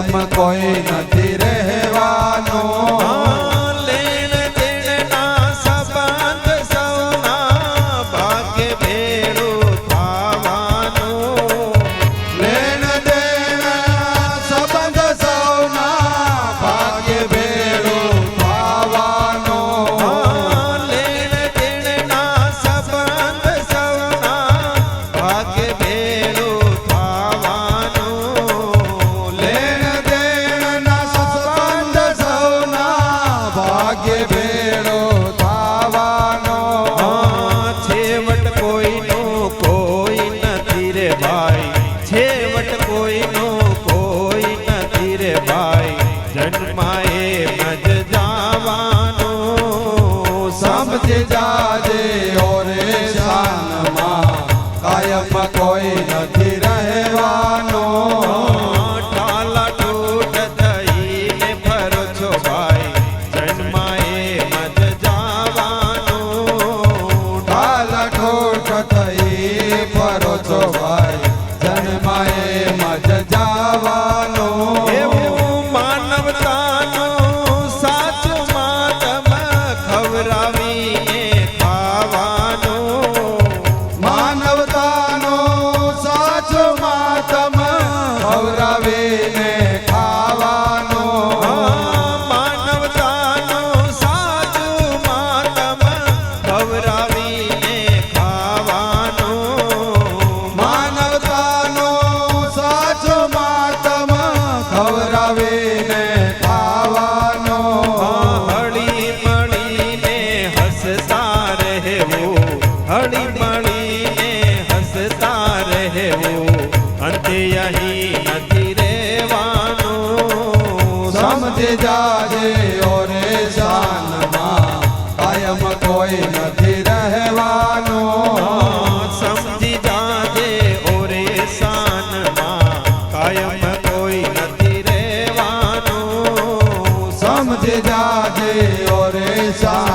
બ્રહ્મ કોઈ નથી जा જાયો રે જાનમાં કાયમ કોઈ નથી રહેવાનો. સમજી જાજે ઓરે શાનમાં કાયમ કોઈ નથી રહેવાનો. સમજી જાજે ઓરે શાન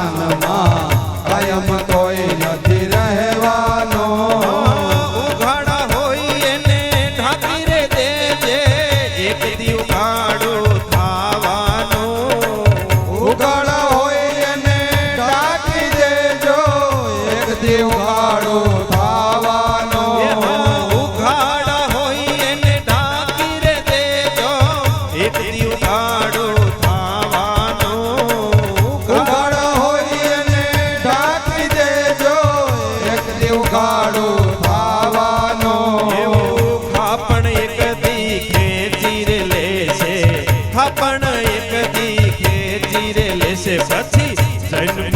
ઉઘાડો થવાનો થાપણ દી ખેતી રે લેશે. થાપણ એક દી ખેતી રે લેશે. પછી જન્મ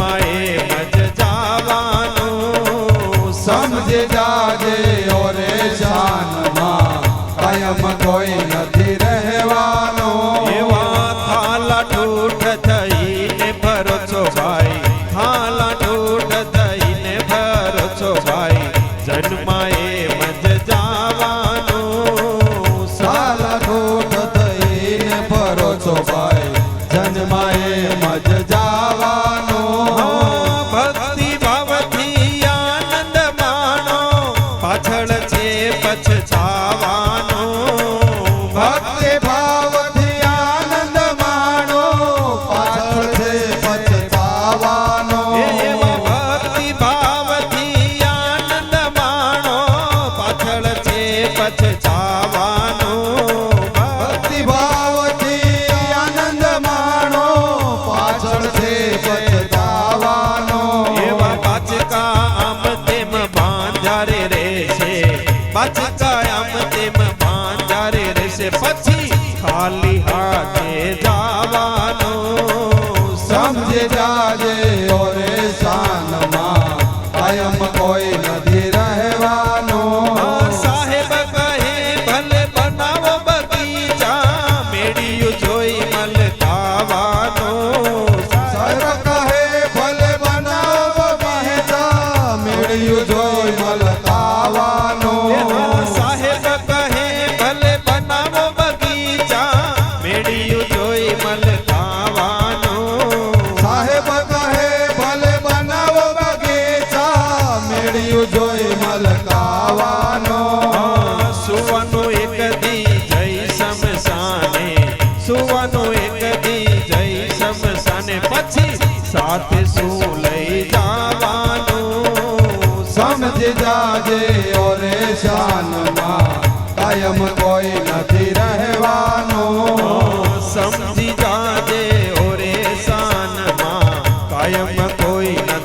સમજે જાજે ઓરે શાનમાં કાયમ કોઈ નથી રહેવાનો. સાહેબ કહે, ભલે બનાવો બગીચા, મેળિયું જોઈ મલકાવાનો સાથે શું લઈ જવાનું સમજી જાજે ઓરે શાનમાં કાયમ કોઈ નથી રહેવાનો સમજી જાજે ઓરે શાનમાં કાયમ કોઈ નથી